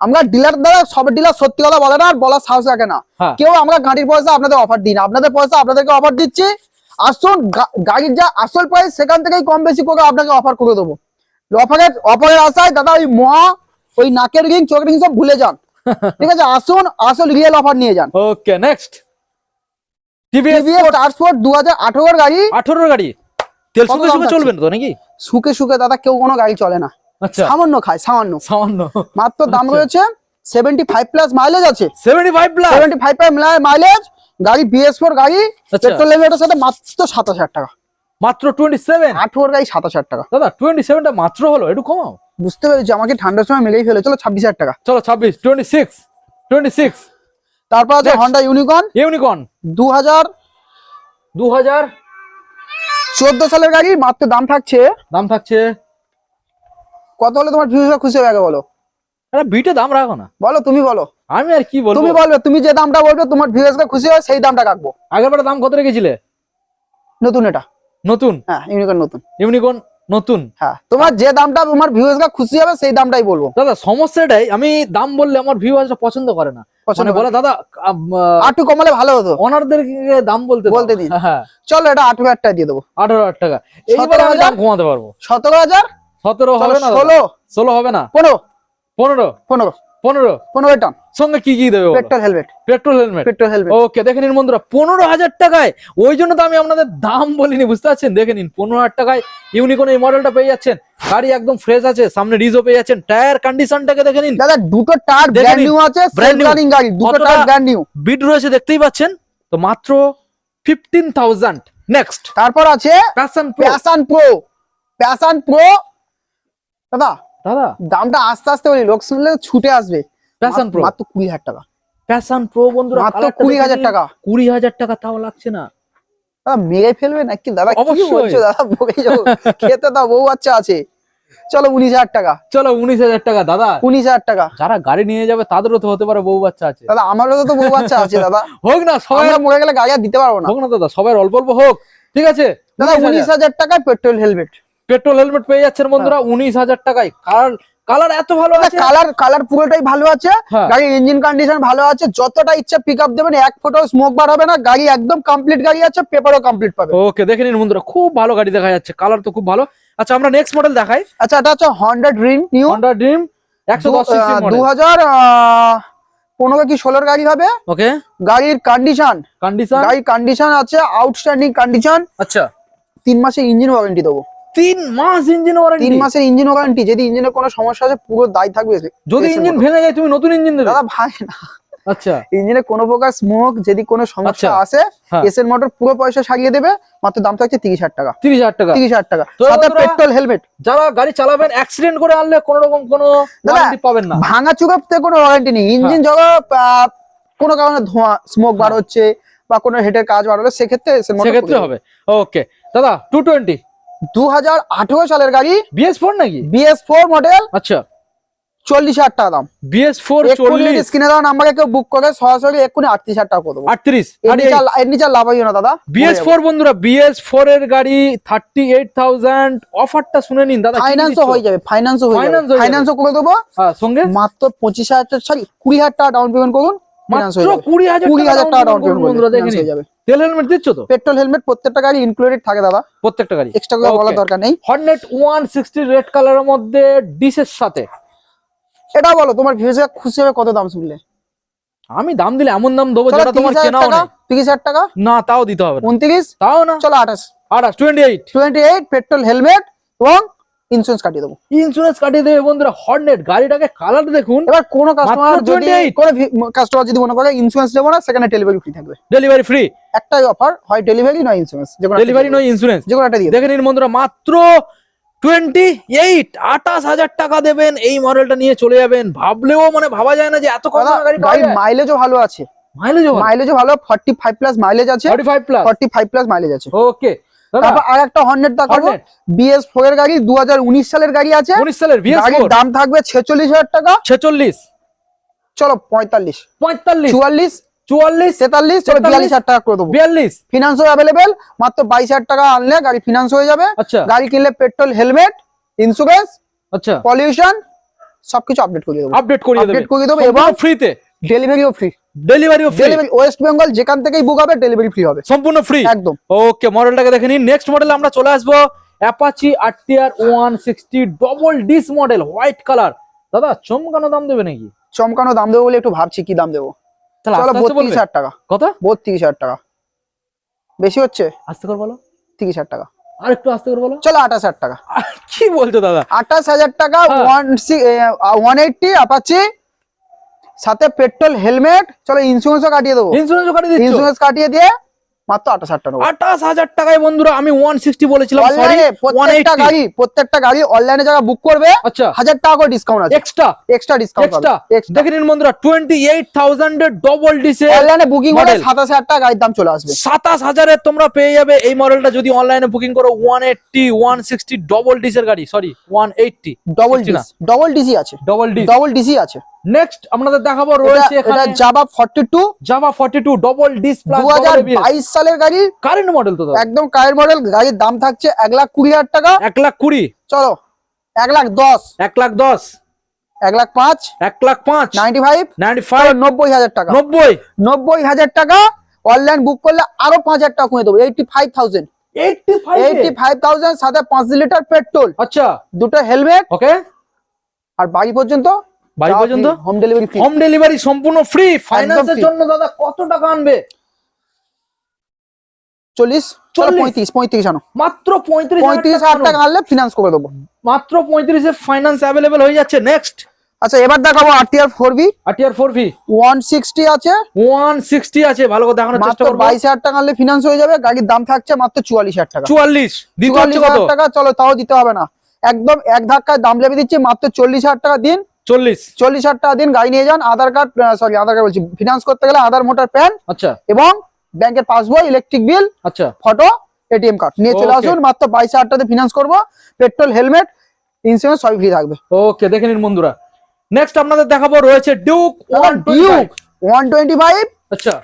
আমরা ডিলার দ্বারা সব ডিলার সত্যি কথা বলে না আর বলার সাহস রাখে না। হ্যাঁ। কেউ আমরা গাড়ির পয়সা আপনাদের অফার দিই না। আপনাদের পয়সা আপনাদেরকে অফার দিচ্ছি। আসুন গাড়ির যা আসল প্রাইস সেখান থেকেই কম বেশি করে আপনাকে অফার করে দেবো। অফারের অফারের আশায় দাদা ওই মহা ওই নাকের রিং চোখের রিং সব ভুলে যান। ঠিক আছে আসুন আসল রিয়েল অফার নিয়ে যান। ওকে নেক্সট টিভিএস ট্রান্সপোর্ট গাড়ি। 18 গাড়ি? তেল কত শুকে শুকে চলবে না তো নাকি? সুখে সুখে দাদা কেউ কোনো গাড়ি চলে না। সামান্য খায় সামান্য। সামান্য। মাত্র দাম আচ্ছা। রয়েছে সেভেন্টি ফাইভ প্লাস মাইলেজ আছে 75 প্লাস সেভেন্টি ফাইভ মাইলেজ গাড়ি বিএস ফোর গাড়ি আচ্ছা। পেট্রোল লিমিটের সাথে মাত্র সাতাশ হাজার টাকা। মাত্র 27 আঠেরোর গাড়ি সাতাশ হাজার টাকা। দাদা 27 টা মাত্র হলো একটু কমাও। বুঝতে পেরেছি আমাকে ঠান্ডার সময় মেরেই ফেলে চলো ছাব্বিশ হাজার টাকা। চলো 26 26 26 তারপর আছে হন্ডা ইউনিকর্ন ইউনিকর্ন দু হাজার 2000 চোদ্দ সালের গাড়ি মাত্র দাম থাকছে দাম থাকছে কত হলে তোমার ভিউজ খুশি হবে আগে বলো। আরে বিটে দাম রাখো না। বলো তুমি বলো। আমি আর কি বলব? তুমি বলবে তুমি যে দামটা বলবে তোমার ভিউজ খুশি হয় সেই দামটা কাটবো। আগেরবার দাম কত রেখেছিলে? নতুন এটা। নতুন? হ্যাঁ ইউনিকর্ন নতুন। ইউনিকর্ন নতুন? হ্যাঁ তোমার যে দামটা তোমার ভিউজ খুশি হবে সেই দামটাই বলব। দাদা সমস্যাটাই আমি দাম বললে আমার ভিউ আসলে পছন্দ করে না। পছন্দ মানে বলে দাদা একটু কমালে ভালো হতো। ওনারদেরকে দাম বলতে বলতে দিন। হ্যাঁ। চলো এটা আঠেরো হাজার টাকা দিয়ে দেবো। আঠারো হাজার টাকা। এইবার আমি দাম কমাতে পারব। সতেরো হাজার? সতেরো হবে না ষোলো। ষোলো হবে না? পনেরো। পনেরো? পনেরো। পনেরো? পনেরো টান সঙ্গে কি কি দেবে petrol helmet petrol helmet petrol helmet okay দেখে নিন বন্ধুরা পনেরো হাজার টাকায় ওই জন্য তো আমি আপনাদের দাম বলিনি বুঝতে পারছেন? দেখে নিন পনেরো হাজার টাকায় ইউনিকন এই মডেলটা পেয়ে যাচ্ছেন। গাড়ি একদম ফ্রেশ আছে সামনে রিজও পেয়ে যাচ্ছেন। টায়ার কন্ডিশনটাকে দেখে নিন। দাদা দুটো টায়ার ব্র্যান্ড নিউ আছে new। রানিং গাড়ি দুটো টায়ার ব্র্যান্ড নিউ বিট রয়েছে দেখতেই পাচ্ছেন? তো মাত্র ফিফটিন থাউজেন্ড নেক্সট তারপর আছে Passion Pro Passion Pro Passion Pro দাদা দাদা। দামটা আস্তে আস্তে বলি লোক শুনলে ছুটে আসবে। প্যাশন প্রো মাত্র কুড়ি হাজার টাকা। প্যাশন প্রো বন্ধুরা মাত্র কুড়ি হাজার। টাকা। কুড়ি হাজার টাকা তাও লাগছে না। দাদা মেরে ফেলবে নাকি? দাদা কি। বলছো? দাদা বকে যাব খেতে দাও বউ বাচ্চা আছে। চলো উনিশ হাজার টাকা। চলো উনিশ হাজার টাকা দাদা। উনিশ হাজার টাকা। যারা গাড়ি নিয়ে যাবে তাদেরও তো হতে পারে বউ বাচ্চা আছে। দাদা আমারও তো বউ বাচ্চা আছে দাদা। হোক না সবাই মরে গেলে গাড়ি আর দিতে পারব না। হোক না দাদা সবাই অল্প অল্প হোক। ঠিক আছে? দাদা উনিশ হাজার। টাকায় পেট্রোল হেলমেট পেট্রোল হেলমেট পেয়ে যাচ্ছেন বন্ধুরা উনিশ হাজার টাকায়। কালার কালার এত ভালো আছে? কালার কালার পুরোটাই ভালো আছে। হ্যাঁ। গাড়ির ইঞ্জিন কন্ডিশন ভালো আছে। যতটা ইচ্ছা পিক আপ দেবেন এক ফোটো স্মোক বার হবে না। গাড়ি একদম কমপ্লিট গাড়ি আছে পেপারও কমপ্লিট পাবে ওকে দেখে নিন বন্ধুরা খুব ভালো গাড়ি দেখা যাচ্ছে। কালার তো খুব ভালো। আচ্ছা আমরা নেক্সট মডেল দেখাই। আচ্ছা এটা হচ্ছে Honda Dream new Honda Dream একশো দশ সিসি দু মডেল হাজার পনেরো কি ষোলোর গাড়ি হবে? ওকে গাড়ির কন্ডিশন কন্ডিশন গাড়ির কন্ডিশন আছে আউটস্ট্যান্ডিং কন্ডিশন আচ্ছা। তিন মাসের ইঞ্জিন ওয়ারেন্টি দেবো। তিন মাস ইঞ্জিন তিন মাসের ইঞ্জিন ওয়ারেন্টি যদি ইঞ্জিনের কোনো সমস্যা আছে পুরো দায় থাকবে যদি ইঞ্জিন ভেঙে যায় তুমি নতুন ইঞ্জিন দেবে। দাদা ভাই না। আচ্ছা। ইঞ্জিনে কোনো প্রকার স্মোক যদি কোনো সমস্যা আচ্ছা। আসে হ্যাঁ। এসএন মোটর পুরো পয়সা সারিয়ে দেবে মাত্র দাম থাকছে তিরিশ হাজার টাকা। তিরিশ হাজার টাকা। তিরিশ হাজার টাকা। তো সাথে পেট্রোল হেলমেট যারা গাড়ি চালাবেন অ্যাক্সিডেন্ট করে আনলে কোনো রকম কোনো ওয়ারেন্টি পাবেন না। ভাঙা চুকাতে কোনো ওয়ারেন্টি নেই। হ্যাঁ। ইঞ্জিন যখন আহ, কোনো কারণে ধোঁয়া স্মোক বার হচ্ছে বা কোনো হেডের কাজ বার হলে সেক্ষেত্রে সেক্ষেত্রে হবে। ওকে দাদা টু টোয়েন্টি দু হাজার আঠেরো সালের গাড়ি বিএস ফোর নাকি? বিএস ফোর মডেল আচ্ছা। চল্লিশ হাজার টাকা দাম। বিএস ফোর চল্লিশ। স্ক্রিনে দেওয়া নাম্বারে কেউ বুক করে সরাসরি এক্ষুনি আটত্রিশ হাজার টাকা করে দেবো। আটত্রিশ এর নিচে লাভ না দাদা। বিএস ফোর বন্ধুরা বিএস ফোর এর গাড়ি থার্টি এইট থাউজেন্ড অফারটা শুনে নিন দাদা ফাইন্যান্সও হয়ে যাবে ফাইন্যান্সও হয়ে যাবে। ফাইন্যান্সও করে দেবো। হ্যাঁ, সঙ্গে? মাত্র পঁচিশ হাজার সরি কুড়ি হাজার টাকা ডাউন পেমেন্ট করুন। মাত্র যাবে। কুড়ি হাজার কুড়ি হাজার টাকা ডাউন পেমেন্ট বন্ধুরা দেখে যাবে। তেল হেলমেট দিচ্ছ তো? পেট্রোল হেলমেট প্রত্যেকটা গাড়ি ইনক্লুডেড থাকে দাদা। প্রত্যেকটা গাড়ি। এক্সট্রা করে বলার দরকার নেই। হর্নেট রেড কালারের মধ্যে ডিসের সাথে। এটা বলো তোমার ভিউজে খুশি হবে কত দাম শুনলে? আমি দাম দিলে এমন দাম দেবো যেটা তোমার কেনাও টাকা না তাও দিতে হবে না। উনত্রিশ? তাও না। চলো আঠাশ। আঠাশ twenty eight twenty eight petrol helmet এবং ইন্স্যুরেন্স কাটিয়ে দেবো। ইন্স্যুরেন্স কাটিয়ে দেবে বন্ধুরা হর্নেট গাড়িটাকে কালার দেখুন। এবার কোনো কাস্টমার যদি 28 কোনো কাস্টমার যদি মনে করে ইন্স্যুরেন্স নেব না সেখানে ডেলিভারি ফ্রি থাকবে। ডেলিভারি ফ্রি একটাই অফার হয় ডেলিভারি নয় ইন্স্যুরেন্স যে ডেলিভারি নয় ইন্স্যুরেন্স যে একটা দিয়ে দেবো। দেখে নিন বন্ধুরা মাত্র টোয়েন্টি এইট আঠাশ হাজার টাকা দেবেন এই মডেলটা নিয়ে চলে যাবেন। ভাবলেও মানে ভাবা যায় না যে এত কম দামে গাড়ি মাইলেজও ভালো আছে। মাইলেজ মাইলেজও ভালো ফর্টি ফাইভ প্লাস মাইলেজ আছে। Forty five plus forty five plus mileage আছে। ওকে তারপর আর একটা হর্নেট দেখাবো। বিএস ফোর এর গাড়ি দু সালের গাড়ি আছে। উনিশ সালের বিএস দাম থাকবে ছেচল্লিশ হাজার টাকা। ছেচল্লিশ। চলো পঁয়তাল্লিশ। পঁয়তাল্লিশ। চুয়াল্লিশ। চুয়াল্লিশ। তেতাল্লিশ। চলো বিয়াল্লিশ হাজার টাকা করে দেবো। বিয়াল্লিশ। ফিনান্সও অ্যাভেলেবেল মাত্র বাইশ হাজার টাকা আনলে গাড়ি ফিনান্স হয়ে যাবে। আচ্ছা। গাড়ি কিনলে পেট্রোল হেলমেট ইন্স্যুরেন্স আচ্ছা। পলিউশন সবকিছু আপডেট করে দেবো। আপডেট করিয়ে দেবে। আপডেট করে দেবো এবং ফ্রিতে ডেলিভারিও ফ্রি ডেলিভারিও ফ্রি ডেলিভারি ওয়েস্ট বেঙ্গল যেখান থেকেই বুক হবে ডেলিভারি ফ্রি হবে। সম্পূর্ণ ফ্রি একদম। ওকে মডেলটাকে দেখে নিন। নেক্সট মডেল আমরা চলে আসব। Apache RTR one sixty double disc model white colour দাদা চমকানো দাম দেবে নাকি? চমকানো দাম দেবো বলে একটু ভাবছি কি দাম দেবো? চলো বত্রিশ হাজার টাকা। কত? বত্রিশ হাজার টাকা। বেশি হচ্ছে? আস্তে করে বলো। তিরিশ হাজার টাকা। আর একটু আস্তে করে বলো। চলো আঠাশ হাজার টাকা। কি বলছো দাদা? আঠাশ হাজার টাকা। ওয়ান ওয়ান এইটটি আপাচ্ছি সাথে পেট্রোল হেলমেট চলো ইন্স্যুরেন্সও কাটিয়ে দেবো। ইন্স্যুরেন্স কাটি দিচ্ছ? ইন্স্যুরেন্স কাটিয়ে দিয়ে মাত্র আঠাশ হাজার টাকা। আঠাশ হাজার টাকায় বন্ধুরা আমি ওয়ান সিক্সটি বলেছিলাম প্রত্যেকটা গাড়ি প্রত্যেকটা গাড়ি অনলাইনে যারা বুক করবে আচ্ছা। হাজার টাকা করে ডিসকাউন্ট আছে। এক্সট্রা এক্সট্রা ডিসকাউন্ট এক্সট্রা দেখে নিন বন্ধুরা টোয়েন্টি এইট থাউজেন্ডের ডবল ডিসে অনলাইনে বুকিং সাতাশ হাজার টাকা গাড়ির দাম চলে আসবে। সাতাশ তোমরা পেয়ে যাবে এই মডেলটা যদি অনলাইনে বুকিং করো one eighty one sixty double ডিসের গাড়ি sorry one eighty double 60 disc double DC আছে। ডবল ডিস ডবল ডিসি আছে। নেক্সট আপনাদের দেখাবো রয়েছে এটা forty two Java forty two double disc plus দু হাজার বাইশ সালের গাড়ি। কারেন্ট মডেল তো একদম কায়ের মডেল গাড়ির দাম থাকছে এক লাখ কুড়ি হাজার টাকা। এক লাখ কুড়ি। চলো এক লাখ দশ। এক লাখ দশ। এক লাখ পাঁচ। এক লাখ পাঁচ। নাইনটি ফাইভ নাইনটি ফাইভ নব্বই হাজার টাকা। নব্বই। নব্বই হাজার টাকা। অনলাইন বুক করলে আরও পাঁচ হাজার টাকা কমে দেবো। Eighty five thousand eighty eighty five thousand সাথে পাঁচ লিটার পেট্রোল আচ্ছা। দুটো হেলমেট ওকে আর বাড়ি পর্যন্ত বাড়ি পর্যন্ত? Home delivery free home delivery সম্পূর্ণ ফ্রি ফাইন্যান্সের জন্য দাদা কত টাকা আনবে? চল্লিশ? চলো 40 পঁয়ত্রিশ পঁয়ত্রিশ আনো। মাত্র পঁয়ত্রিশ পঁয়ত্রিশ হাজার টাকা আনলে ফিনান্স করে দেবো। মাত্র পঁয়ত্রিশে ফাইন্যান্স অ্যাভেলেবেল হয়ে যাচ্ছে। নেক্সট আচ্ছা এবার দেখাবো RTR four B RTR four V one sixty আছে। ওয়ান সিক্সটি আছে ভালো করে দেখানোর চেষ্টা করব। বাইশ হাজার টাকা আনলে ফিনান্স হয়ে যাবে। গাড়ির দাম থাকছে মাত্র চুয়াল্লিশ হাজার টাকা। চুয়াল্লিশ। হচ্ছে কত হাজার টাকা চলো তাও দিতে হবে না। একদম এক ধাক্কায় দাম লেবে দিচ্ছে মাত্র চল্লিশ হাজার টাকা দিন। চল্লিশ। চল্লিশ হাজার টাকা দিন গাড়ি নিয়ে যান Aadhaar card sorry Aadhaar card বলছি ফিনান্স করতে গেলে আধার মোটার প্যান আচ্ছা। এবং ব্যাংকের পাসবই ইলেকট্রিক বিল আচ্ছা। ফটো এটিএম কার্ড নিয়ে চলে আসুন মাত্র বাইশ হাজার টাকাতে ফিনান্স করব। পেট্রোল হেলমেট ইন্স্যুরেন্স সবই ফ্রি থাকবে। ওকে দেখে নিন বন্ধুরা। নেক্সট আপনাদের দেখাবো রয়েছে Duke one Duke one twenty five আচ্ছা।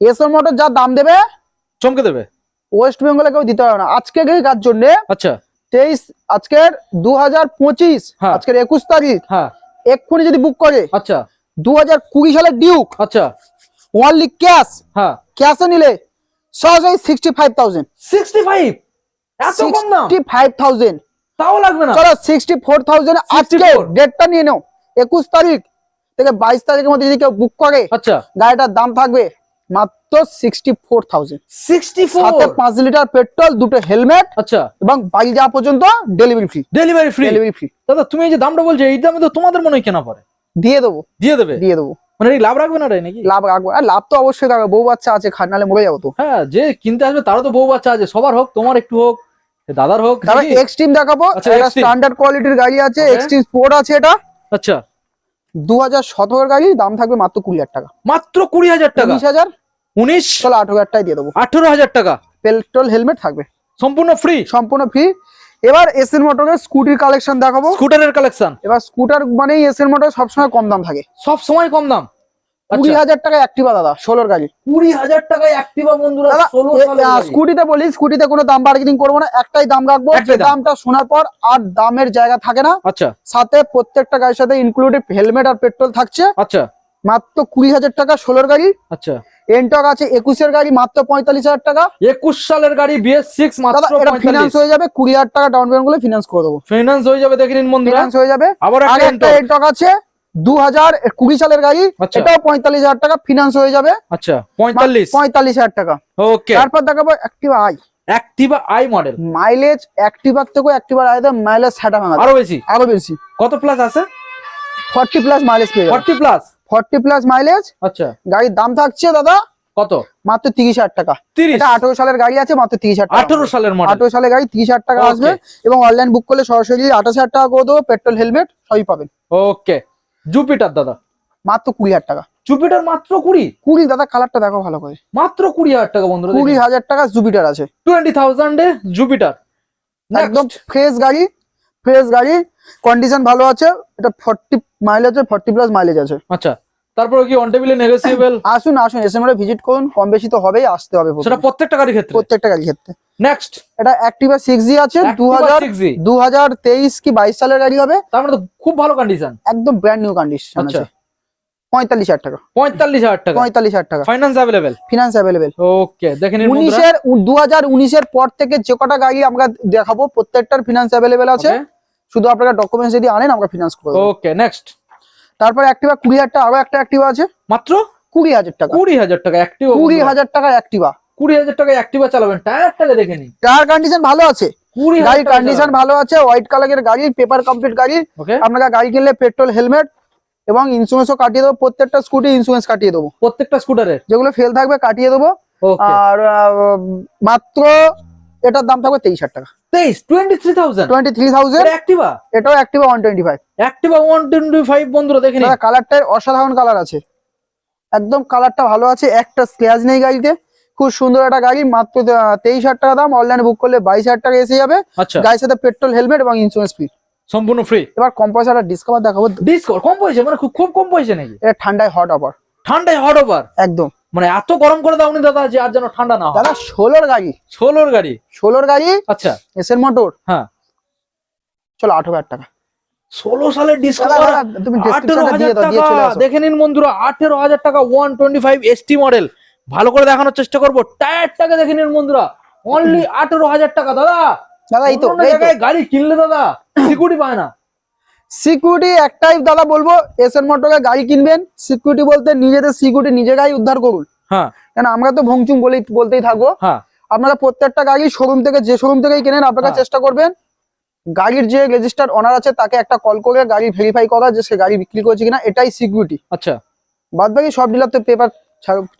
এসএর মোটর যা দাম দেবে? চমকে দেবে? ওয়েস্ট বেঙ্গলে কেউ দিতে পারবে না। আজকে কার জন্য? আচ্ছা। তেইশ আজকের দু হাজার পঁচিশ হ্যাঁ। আজকের একুশ তারিখ। হ্যাঁ। এক্ষুনি যদি বুক করে আচ্ছা। দু হাজার কুড়ি সালের ডিউক আচ্ছা। ওয়ানলি ক্যাশ হ্যাঁ। ক্যাশে নিলে সরাসরি sixty five thousand sixty five sixty five thousand তাও লাগবে না। চলো সিক্সটি ফোর থাউজেন্ড আজকে 64 ডেটটা নিয়ে নাও। একুশ তারিখ থেকে বাইশ তারিখের মধ্যে যদি কেউ বুক করে আচ্ছা। গাড়িটার দাম থাকবে মাত্র সিক্সটি ফোর থাউজেন্ড সিক্সটি সাথে পাঁচ লিটার পেট্রোল দুটো হেলমেট আচ্ছা। এবং বাড়ি যাওয়া পর্যন্ত delivery free delivery free delivery free দাদা তুমি এই যে দামটা বলছো এই দামে তো তোমাদের মনে হয় কেনা পড়ে। দিয়ে দেবো। দিয়ে দেবে? দিয়ে দেবো। মানে লাভ রাখবে না রে নাকি? লাভ রাখব। আর লাভ তো অবশ্যই রাখব বউ বাচ্চা আছে খাট নালে মরে যাব তো। হ্যাঁ যে কিনতে আসবে তারও তো বউ বাচ্চা আছে। সবার হোক তোমার একটু হোক দাদার হোক এক্সট্রিম দেখাবো। আচ্ছা, এটা স্ট্যান্ডার্ড কোয়ালিটির গাড়ি আছে. এক্সট্রিম স্পোর্ট আছে এটা। আচ্ছা। দু হাজার সতেরোর গাড়ি দাম থাকবে মাত্র কুড়ি হাজার টাকা। মাত্র কুড়ি হাজার টাকা? উনিশ হাজার উনিশ? চলো আঠারো হাজার টাকায় দিয়ে দেবো। আঠেরো হাজার টাকা? পেট্রোল হেলমেট থাকবে। সম্পূর্ণ ফ্রি সম্পূর্ণ ফ্রি এবার এসএন মোটরের স্কুটির কালেকশন দেখাবো। স্কুটারের কালেকশন এবার স্কুটার মানেই এসএন মোটর সবসময় কম দাম থাকে। সবসময় কম দাম? কুড়ি আচ্ছা হাজার টাকা অ্যাক্টিভা দাদা ষোলোর গাড়ি। কুড়ি হাজার টাকায় অ্যাক্টিভা বন্ধুরা। স্কুটিতে বলি স্কুটিতে কোনো দাম বার্গেনিং করব না একটাই দাম রাখব দামটা শোনার পর আর দামের জায়গা থাকে না। আচ্ছা। সাথে প্রত্যেকটা গাড়ির সাথে ইনক্লুডেড হেলমেট আর পেট্রোল থাকছে। আচ্ছা। মাত্র কুড়ি হাজার টাকা ষোলোর গাড়ি। আচ্ছা। এনটক আছে একুশের গাড়ি মাত্র পঁয়তাল্লিশ হাজার টাকা। একুশ সালের গাড়ি বিএস সিক্স দাদা মাত্র এটা ফিনান্স হয়ে যাবে কুড়ি হাজার টাকা ডাউন পেমেন্ট করলে ফিনান্স করে দেবো। ফিনান্স হয়ে যাবে দেখে নিন ফিনান্স হয়ে যাবে। আবার একটা একটা এনটক আছে দু হাজার কুড়ি সালের গাড়ি। আচ্ছা। এটাও পঁয়তাল্লিশ হাজার টাকা ফিনান্স হয়ে যাবে। আচ্ছা পঁয়তাল্লিশ। পঁয়তাল্লিশ হাজার টাকা। ওকে তারপর দেখাবো Activa i Activa i model mileage অ্যাক্টিভার থেকেও অ্যাক্টিভার আইতে মাইলেজ সেটা ভাঙা আরও বেশি? আরও বেশি। কত প্লাস আছে? ফর্টি প্লাস মাইলেজ পেয়ে forty plus forty plus mileage আচ্ছা। গাড়ির দাম থাকছে দাদা কত? মাত্র তিরিশ হাজার টাকা। এটা আঠারো সালের গাড়ি আছে মাত্র তিরিশ হাজার আঠারো সালের মডেল আঠারো সালের গাড়ি তিরিশ হাজার টাকা আসবে এবং অনলাইন বুক করলে সরাসরি আঠাশ হাজার টাকা করে দেবো পেট্রোল হেলমেট সবই পাবেন। ওকে জুপিটার দাদা। মাত্র কুড়ি হাজার টাকা। জুপিটার মাত্র কুড়ি? কুড়ি দাদা কালারটা দেখো ভালো করে। মাত্র কুড়ি হাজার টাকা বন্ধুরা কুড়ি হাজার টাকা জুপিটার আছে। টোয়েন্টি থাউজেন্ড থাউজেন্ডে জুপিটার একদম ফ্রেশ গাড়ি ফ্রেশ গাড়ি কন্ডিশন ভালো আছে এটা ফর্টি মাইলেজ আছে ফর্টি প্লাস মাইলেজ আছে। আচ্ছা তারপরে কি অন টেবিলে নেগোসিয়েবল আসুন আসুন এসে আমরা ভিজিট করুন কম বেশি তো হবেই আসতে হবে সেটা প্রত্যেকটা গাড়ির ক্ষেত্রে? প্রত্যেকটা গাড়ির ক্ষেত্রে। নেক্সট এটা অ্যাক্টিভা সিক্স জি আছে দু হাজার দু হাজার তেইশ কি বাইশ সালের গাড়ি হবে? তার মানে তো খুব ভালো কন্ডিশন একদম ব্র্যান্ড নিউ কন্ডিশন আছে। পঁয়তাল্লিশ হাজার টাকা। পঁয়তাল্লিশ হাজার টাকা। পঁয়তাল্লিশ হাজার টাকা। Finance available finance available okay দেখে নিন বন্ধুরা। উনিশের দু হাজার উনিশের পর থেকে যে কটা গাড়ি আমরা দেখাবো প্রত্যেকটার ফিনান্স অ্যাভেলেবেল আছে। শুধু আপনারা ডকুমেন্টস যদি আনেন আমরা ফিনান্স করে দেবো। ওকে নেক্সট তারপরে অ্যাক্টিভা কুড়ি হাজার টাকা আরও একটা অ্যাক্টিভা আছে। মাত্র? কুড়ি হাজার টাকা। কুড়ি হাজার টাকা অ্যাক্টিভ কুড়ি হাজার টাকা অ্যাক্টিভা কুড়ি হাজার টাকা অ্যাক্টিভা চালাবেন। দেখে নিন। টায়ার কন্ডিশন ভালো আছে। কুড়ি গাড়ির কন্ডিশন ভালো আছে হোয়াইট কালারের গাড়ি পেপার কমপ্লিট গাড়ি। আপনারা গাড়ি কিনলে পেট্রোল হেলমেট এবং ইন্স্যুরেন্সও কাটিয়ে দেবো। প্রত্যেকটা স্কুটি ইন্স্যুরেন্স কাটিয়ে দেবো। প্রত্যেকটা স্কুটারের যেগুলো ফেল থাকবে কাটিয়ে দেবো। আর মাত্র এটার দাম থাকবে তেইশ হাজার টাকা। তেইশ twenty three thousand twenty three thousand Activa এটাও Activa one twenty five Activa one twenty five বন্ধুরা দেখে নিন। কালারটার অসাধারণ কালার আছে। একদম কালারটা ভালো আছে একটা স্ক্র্যাচ নেই গাড়িতে। খুব সুন্দর একটা গাড়ি মাত্র তেইশ হাজার টাকা দাম অনলাইনে বুক করলে বাইশ হাজার টাকা এসে যাবে। আচ্ছা। গাড়ির সাথে পেট্রোল হেলমেট এবং ইন্স্যুরেন্স ফ্রি সম্পূর্ণ ফ্রি এবার কম পয়সা একটা ডিসকাউন্ট দেখাবো। ডিসকাউন্ট কম পয়সা? মানে খুব কম পয়সা নাকি? এটা ঠান্ডায় হট অফার ঠান্ডায় হট ওভার একদম। মানে এত গরম করে দাওনি দাদা যে আর যেন ঠান্ডা না দাদা ষোলোর গাড়ি। ষোলোর গাড়ি? ষোলোর গাড়ি আচ্ছা। এস এসের মোটর। হ্যাঁ। চলো আঠারো হাজার টাকা। ষোলো সালের ডিসকাউন্ট দাও দেখে নিন বন্ধুরা আঠেরো হাজার টাকা one twenty five ST model ভালো করে দেখানোর চেষ্টা করব। টায়ারটাকে দেখে নিন বন্ধুরা। অনলি আঠেরো হাজার টাকা দাদা। দাদা এই তো গাড়ি কিনলে দাদা সিকিউরিটি পায় না। সিকিউরিটি একটাই দাদা বলব এসএন মোটরের গাড়ি কিনবেন। সিকিউরিটি বলতে নিজেদের সিকিউরিটি নিজে গাড়ি উদ্ধার করুন। হ্যাঁ। কেন আমরা তো ভংচুং বলেই বলতেই থাকব। হ্যাঁ। আপনারা প্রত্যেকটা গাড়ি শোরুম থেকে যে শোরুম থেকেই কেনেন আপনারা হ্যাঁ। চেষ্টা করবেন। গাড়ির যে রেজিস্টার অনার আছে তাকে একটা কল করে গাড়ি ভেরিফাই করা যে সে গাড়ি বিক্রি করছে কিনা এটাই সিকিউরিটি আচ্ছা। বাদ বাকি সব ডিলার তো পেপার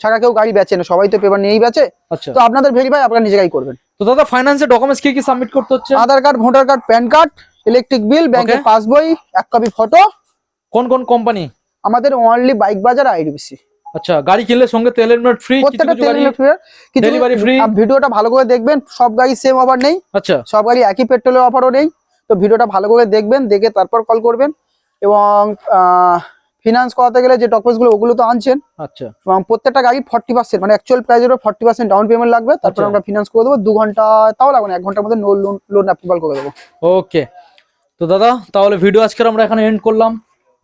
ছাড়া কেউ গাড়ি বেচে না সবাই তো পেপার নিয়েই বেচে। আচ্ছা। তো আপনাদের ভেরিফাই আপনারা নিজেরাই করবেন। তো দাদা ফাইন্যান্সের ডকুমেন্টস কি কি সাবমিট করতে হচ্ছে? Aadhaar card voter card PAN card electric bill ব্যাংকের Okay. পাসবই এক কপি ফটো কোন কোন কোম্পানি আমাদের অনলি বাইক বাজার আইডিবিসি আচ্ছা গাড়ি কিনলে সঙ্গে তেল হেলমেট ফ্রি প্রত্যেকটা তেল ইলেকট্রিক কিছু Delivery free? ভিডিওটা ভালো করে দেখবেন সব গাড়ি সেম অফার নেই। আচ্ছা। সব গাড়ি একই পেট্রোলের অফারও নেই। তো ভিডিওটা ভালো করে দেখবেন দেখে তারপর কল করবেন। এবং ফিনান্স করাতে গেলে যে ডকুমেন্টসগুলো ওগুলো তো আনছেন। আচ্ছা। এবং প্রত্যেকটা গাড়ি ফর্টি পার্সেন্ট মানে অ্যাকচুয়াল প্রাইসের ফর্টি পার্সেন্ট ডাউন পেমেন্ট লাগবে। তারপর আচ্ছা। আমরা ফিনান্স করে দেবো। দু ঘণ্টা তাও লাগবে না এক ঘণ্টার মধ্যে লোন লোন অ্যাপ্রুভাল করে দেবো। ওকে তো দাদা তাহলে ভিডিও আজকের আমরা এখানে এন্ড করলাম।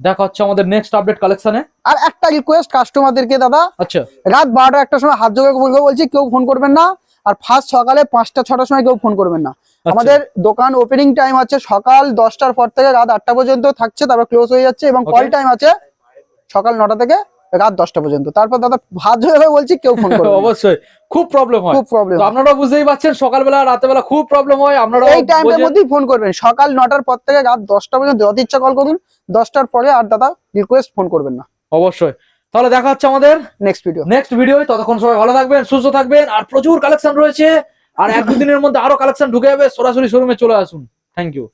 দেখা হচ্ছে আমাদের নেক্সট আপডেট কালেকশনে আর একটা রিকোয়েস্ট কাস্টমারদেরকে দাদা। আচ্ছা। রাত বারোটা একটার সময় হাত জোগাড় বলব বলছি কেউ ফোন করবেন না। আর ফার্স্ট সকালে পাঁচটা ছটার সময় কেউ ফোন করবেন না। আচ্ছা। আমাদের দোকান ওপেনিং টাইম আছে সকাল দশটার পর থেকে রাত আটটা পর্যন্ত থাকছে তারপর ক্লোজ হয়ে যাচ্ছে এবং কল টাইম আছে সকাল নটা থেকে রাত দশটা পর্যন্ত। তারপর দাদা ভাত জোগাড় বলছি কেউ ফোন করবে অবশ্যই খুব প্রবলেম হয়। খুব প্রবলেম আপনারা বুঝতেই পারছেন সকালবেলা রাতেবেলা খুব প্রবলেম হয়। আপনারা এই টাইমের মধ্যেই ফোন করবেন। সকাল নটার পর থেকে রাত দশটা পর্যন্ত যত ইচ্ছা কল করুন দশটার পরে আর দাদা রিকোয়েস্ট ফোন করবেন না। অবশ্যই। তাহলে দেখা হচ্ছে আমাদের নেক্সট ভিডিও নেক্সট ভিডিও ততক্ষণ সবাই ভালো থাকবেন সুস্থ থাকবেন আর প্রচুর কালেকশন রয়েছে। আর এক দুদিনের মধ্যে আরও কালেকশন ঢুকে যাবে। সরাসরি শোরুমে চলে আসুন। Thank you